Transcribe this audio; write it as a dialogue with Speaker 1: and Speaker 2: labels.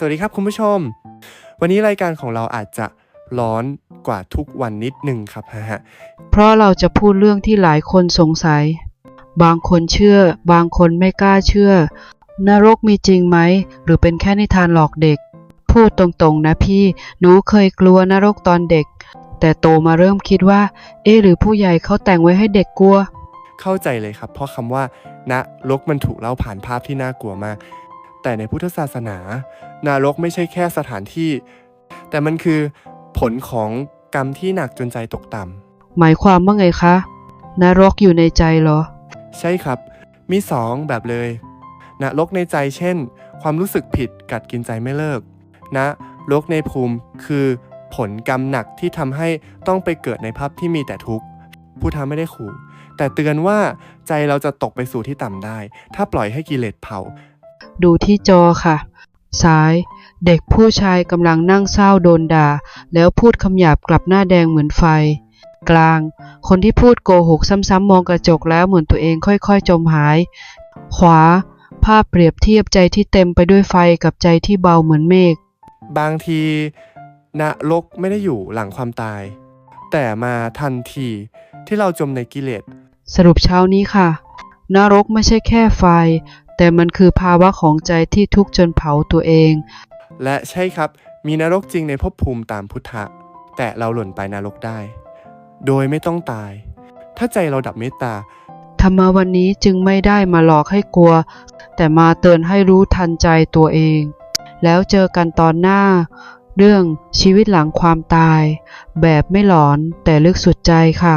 Speaker 1: สวัสดีครับคุณผู้ชม วันนี้รายการของเราอาจจะร้อนกว่าทุกวันนิดหนึ่งครับฮะ
Speaker 2: เพราะเราจะพูดเรื่องที่หลายคนสงสัย บางคนเชื่อ บางคนไม่กล้าเชื่อ นรกมีจริงไหม หรือเป็นแค่นิทานหลอกเด็ก พูดตรงๆนะพี่ หนูเคยกลัวนรกตอนเด็ก แต่โตมาเริ่มคิดว่า เอ๊ะหรือผู้ใหญ่เขาแต่งไว้ให้เด็กกลัว
Speaker 1: เข้าใจเลยครับ เพราะคำว่าณรกมันถูกเล่าผ่านภาพที่น่ากลัวมาก แต่ในพุทธศาสนา นรกไม่ใช่แค่สถานที่ แต่มันคือผลของกรรมที่หนักจนใจตกต่ำ
Speaker 2: หมายความว่าไงคะ นรกอยู่ในใจเหรอ
Speaker 1: ใช่ครับ มีสองแบบเลยนรกในใจเช่น ความรู้สึกผิดกัดกินใจไม่เลิกนรกในภูมิคือผลกรรมหนักที่ทำให้ต้องไปเกิดในภาพที่มีแต่ทุกข์ผู้ทำไม่ได้ขู่ แต่เตือนว่าใจเราจะตกไปสู่ที่ต่ำได้ ถ้าปล่อยให้กิเลสเผา
Speaker 2: ดูที่จอค่ะ ซ้าย เด็กผู้ชายกำลังนั่งเศร้าโดนด่า แล้วพูดคำหยาบกลับหน้าแดงเหมือนไฟ กลาง คนที่พูดโกหกซ้ำๆมองกระจกแล้วเหมือนตัวเองค่อยๆ จมหาย ขวา ภาพเปรียบเทียบใจที่เต็มไปด้วยไฟกับใจที่เบาเหมือนเมฆ
Speaker 1: บางทีนรกไม่ได้อยู่หลังความตาย แต่มาทันทีที่เราจมในกิเลส
Speaker 2: สรุปเช้านี้ค่ะ นรกไม่ใช่แค่ไฟ แต่มันคือภาวะของใจที่ทุกข์จนเผาตัวเอง
Speaker 1: และใช่ครับ มีนรกจริงในภพภูมิตามพุทธะ แต่เราหล่นไปนรกได้ โดยไม่ต้องตาย ถ้าใจเราดับเมตตา
Speaker 2: ธรรมวันนี้จึงไม่ได้มาหลอกให้กลัว แต่มาเตือนให้รู้ทันใจตัวเอง แล้วเจอกันตอนหน้า เรื่องชีวิตหลังความตาย แบบไม่หลอนแต่ลึกสุดใจค่ะ